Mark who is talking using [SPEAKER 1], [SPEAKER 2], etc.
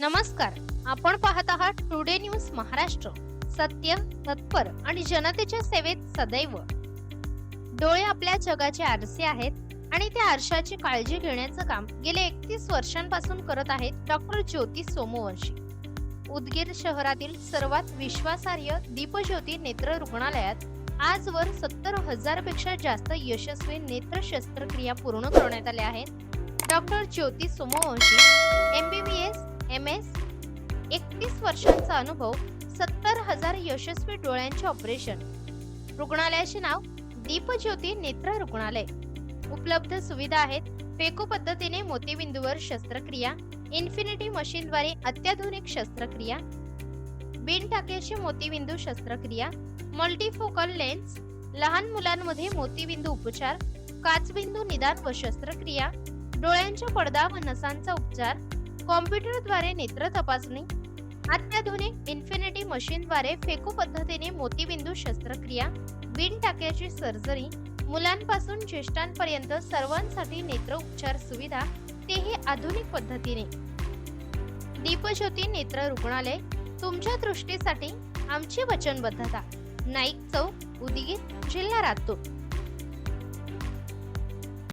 [SPEAKER 1] नमस्कार. आपण पाहत आहात टुडे न्यूज महाराष्ट्र. सत्य तत्पर आणि जनतेच्या सेवेत सदैव. डोळे आपल्या जगाचे आरसे आहेत आणि त्या आरशाची काळजी घेण्याचं काम गेले एकतीस वर्षांपासून करत आहेत डॉक्टर ज्योती सोमवंशी. उदगीर शहरातील सर्वात विश्वासार्ह दीपज्योती नेत्र रुग्णालयात आजवर सत्तर हजारपेक्षा जास्त यशस्वी नेत्र शस्त्रक्रिया पूर्ण करण्यात आल्या आहेत. डॉक्टर ज्योती सोमवंशी तीस वर्षांचा अनुभव सत्तर हजार यशस्वी डोळ्यांचे ऑपरेशन रुग्णालयाचे नाव दीपज्योती नेत्र रुग्णालय. उपलब्ध सुविधा आहेत. फेको पद्धतीने मोतीबिंदूवर शस्त्रक्रिया इन्फिनिटी मशीनद्वारे अत्याधुनिक शस्त्रक्रिया बिन टाक्याची मोतीबिंदू शस्त्रक्रिया मल्टीफोकल लेन्स लहान मुलांमध्ये मोतीबिंदू उपचार काचबिंदू निदान व शस्त्रक्रिया डोळ्यांच्या पडदा व नसांचा उपचार कॉम्प्युटरद्वारे नेत्र तपासणी अत्याधुनिक इन्फिनिटी मशीनद्वारे फेकू पद्धतीने मोतीबिंदू शस्त्रक्रिया बिन टाक्याची सर्जरी मुलांपासून ज्येष्ठांपर्यंत सर्वांसाठी नेत्र उपचार सुविधा तेही आधुनिक पद्धतीने. दीपज्योती नेत्र रुग्णालय तुमच्या दृष्टीसाठी आमची वचनबद्धता. नाईक चौक उदगीर जिल्हा रातूर.